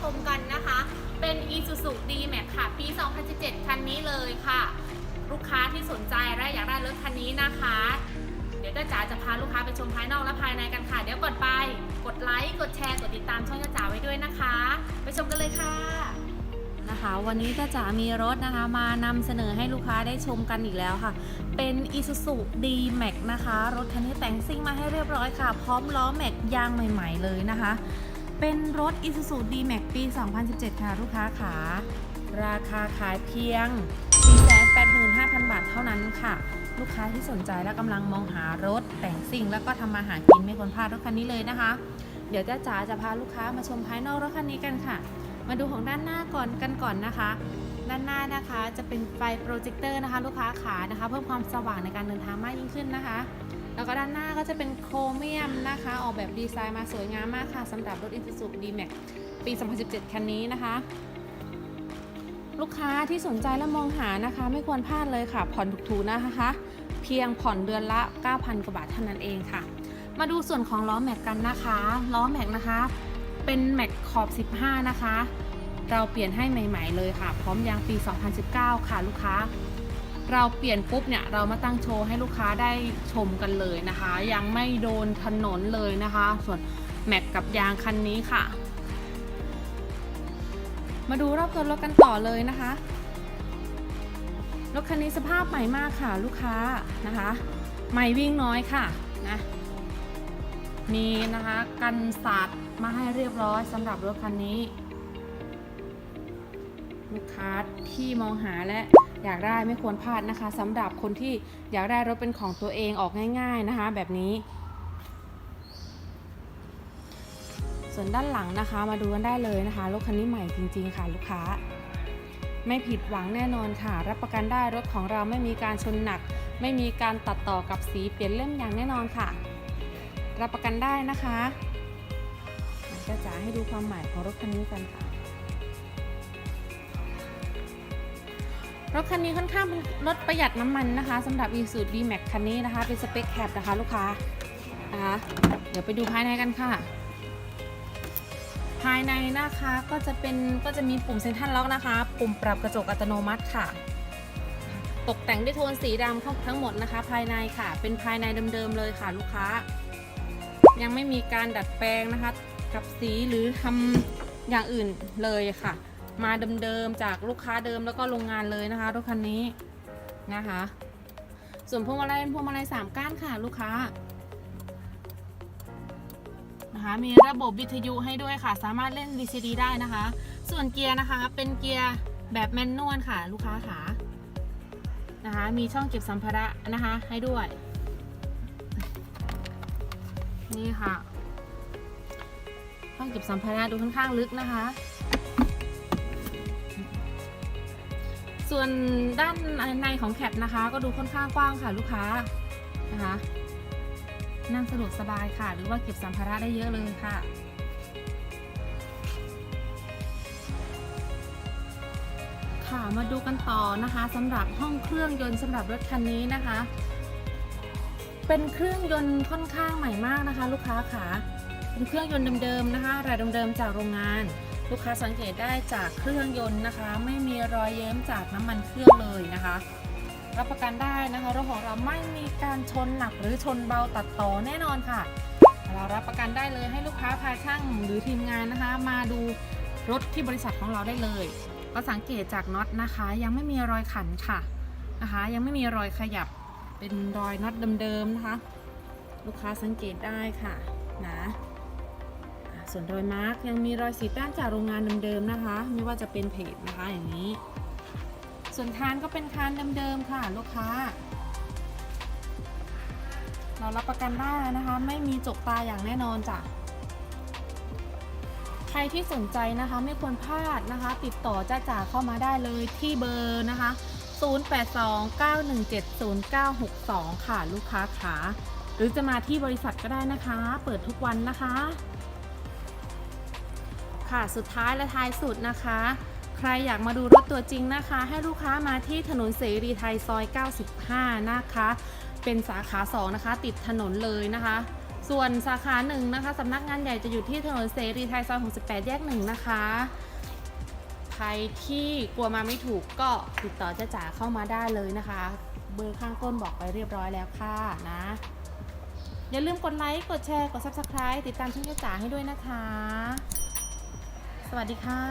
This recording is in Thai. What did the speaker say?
ชมกันนะคะ เป็น Isuzu D-Max ค่ะ ปี 2017 คันนี้เลยค่ะ ลูกค้าที่สนใจและอยากได้รถคันนี้นะคะ เดี๋ยวจ้าจ๋าจะพาลูกค้าไปชมภายนอกและภายในกันค่ะ เดี๋ยวก่อนไป กดไลค์ กดแชร์ กดติดตามช่องจ้าจ๋าไว้ด้วยนะคะ ไปชมกันเลยค่ะนะคะวันนี้จ้าจ๋ามีรถนะคะมานำเสนอให้ลูกค้าได้ชมกันอีกแล้วค่ะ เป็น Isuzu D-Max นะคะ รถคันนี้แต่งซิ่งมาให้เรียบร้อยค่ะ พร้อมล้อแม็กยางใหม่ ๆ เลยนะคะ เป็นรถ Isuzu D-Max ปี 2017 ค่ะลูกค้าขาราคาขายเพียง 485,000 บาทเท่านั้นค่ะ ลูกค้าที่สนใจและกำลังมองหารถแต่งซิ่งแล้วก็ทำมาหากินไม่ควรพลาดรถคันนี้เลยนะคะ เดี๋ยวจ้าจ๋าจะพาลูกค้ามาชมภายนอกรถคันนี้กันค่ะ มาดูของด้านหน้าก่อนกันก่อนนะคะ ด้านหน้านะคะจะเป็นไฟโปรเจคเตอร์นะคะ ลูกค้าขานะคะ เพิ่มความสว่างในการเดินทางมากยิ่งขึ้นนะคะ แล้วก็ด้านหน้าก็จะเป็นโครเมียมนะคะ ออกแบบดีไซน์มาสวยงามมากค่ะสำหรับรถ Isuzu D-Max ปี 2017 คันนี้นะคะ ลูกค้าที่สนใจและมองหานะคะ ไม่ควรพลาดเลยค่ะ ผ่อนถูกๆนะคะ เพียงผ่อนเดือนละ 9,000 กว่าบาทเท่านั้นเองค่ะ มาดูส่วนของล้อแม็กกันนะคะ ล้อแม็กนะคะ เป็นแม็กขอบ 15 นะคะ เราเปลี่ยนให้ใหม่ ๆ เลยค่ะ พร้อมยางปี 2019 ค่ะลูกค้า เราเปลี่ยนปุ๊บเนี่ยเรามาตั้งโชว์ให้ลูกค้าได้ชมกันเลยนะคะ ยังไม่โดนถนนเลยนะคะ ส่วนแม็กกับยางคันนี้ค่ะ มาดูรอบตัวรถกันต่อเลยนะคะรถคันนี้สภาพใหม่มากค่ะลูกค้านะคะใหม่วิ่งน้อยค่ะนะมีนะคะกันสาดมาให้เรียบร้อยสำหรับรถคันนี้ ลูกค้าที่มองหาและ อยากได้ไม่ควรพลาดนะคะสำหรับคนที่อยากได้รถเป็นของตัวเองออกง่าย ๆนะคะ แบบนี้ ส่วนด้านหลังนะคะมาดูกันได้เลยนะคะรถคันนี้ใหม่จริง ๆ ค่ะลูกค้า ไม่ผิดหวังแน่นอนค่ะ รับประกันได้รถของเราไม่มีการชนหนัก ไม่มีการตัดต่อกับสีเปลี่ยนเล่มอย่างแน่นอนค่ะ รับประกันได้นะคะจะจ๋าให้ดูความใหม่ของรถคันนี้กันค่ะ รถคันนี้ค่อนข้างเป็นรถประหยัดน้ำมันนะคะสำหรับ Isuzu D-Max คันนี้นะคะ เป็นสเปคแคปนะคะลูกค้านะคะเดี๋ยวไปดูภายในกันค่ะ ภายในนะคะก็จะเป็นก็จะมีปุ่มเซ็นทรัลล็อกนะคะ ปุ่มปรับกระจกอัตโนมัติค่ะ ตกแต่งด้วยโทนสีดำทั้งหมดนะคะ ภายในค่ะ เป็นภายในเดิมๆเลยค่ะลูกค้า ยังไม่มีการดัดแปลงนะคะ กับสีหรือทำอย่างอื่นเลยค่ะ มาเดิมๆจากลูกค้าเดิมแล้วก็โรงงานเลยนะคะรถคันนี้นะคะ ส่วนพวงมาลัยเป็นพวงมาลัยสามก้านค่ะลูกค้านะคะมีระบบวิทยุให้ด้วยค่ะ สามารถเล่น VCD ได้นะคะ ส่วนเกียร์นะคะเป็นเกียร์แบบแมนนวลค่ะ ลูกค้าขานะคะ มีช่องเก็บสัมภาระนะคะให้ด้วย นี่ค่ะ ช่องเก็บสัมภาระดูค่อนข้างลึกนะคะ ส่วนด้านในของแคปนะคะ ก็ดูค่อนข้างกว้างค่ะลูกค้านะคะ นั่งสะดวกสบายค่ะ หรือว่าเก็บสัมภาระได้เยอะเลยค่ะค่ะมาดูกันต่อนะคะสำหรับห้องเครื่องยนต์สำหรับรถคันนี้นะคะ เป็นเครื่องยนต์ค่อนข้างใหม่มากนะคะ ลูกค้าค่ะเป็นเครื่องยนต์เดิมๆนะคะรายเดิมๆจากโรงงาน ลูกค้าสังเกตได้จากเครื่องยนต์นะคะ ไม่มีรอยเยิ้มจากน้ำมันเครื่องเลยนะคะ รับประกันได้นะคะรถของเราไม่มีการชนหนักหรือชนเบาตัดต่อแน่นอนค่ะ เรารับประกันได้เลยให้ลูกค้าพาช่างหรือทีมงานนะคะ มาดูรถที่บริษัทของเราได้เลย ก็สังเกตจากน็อตนะคะ ยังไม่มีรอยขันค่ะนะคะ ยังไม่มีรอยขยับเป็นรอยน็อตเดิมๆนะคะ ลูกค้าสังเกตได้ค่ะนะ ส่วนรอยมาร์กยังมีรอยสีแต้มจากโรงงานเดิมๆนะคะ ไม่ว่าจะเป็นเพจนะคะอย่างนี้ ส่วนคานก็เป็นคานเดิมๆค่ะลูกค้า เรารับประกันได้นะคะ ไม่มีจกตาอย่างแน่นอนจ้ะใครที่สนใจนะคะไม่ควรพลาดนะคะ ติดต่อจ้าจ๋าเข้ามาได้เลยที่เบอร์นะคะ 0829170962 ค่ะ ลูกค้าขาหรือจะมาที่บริษัทก็ได้นะคะ เปิดทุกวันนะคะ ค่ะสุดท้ายและท้ายสุดนะคะ ใครอยากมาดูรถตัวจริงนะคะ ให้ลูกค้ามาที่ถนนเสรีไทยซอย 95 นะคะ เป็นสาขา 2 นะคะ ติดถนนเลยนะคะ ส่วนสาขาหนึ่งนะคะสำนักงานใหญ่จะอยู่ที่ถนนเสรีไทยซอย 68 แยกหนึ่งนะคะใครที่กลัวมาไม่ถูกก็ติดต่อเจ้าจ๋าเข้ามาได้เลยนะคะ เบอร์ข้างต้นบอกไปเรียบร้อยแล้วค่ะนะ อย่าลืมกดไลค์ กดแชร์ กด Subscribe ติดตามช่องเจ้าจ๋าให้ด้วยนะคะ สวัสดีค่ะ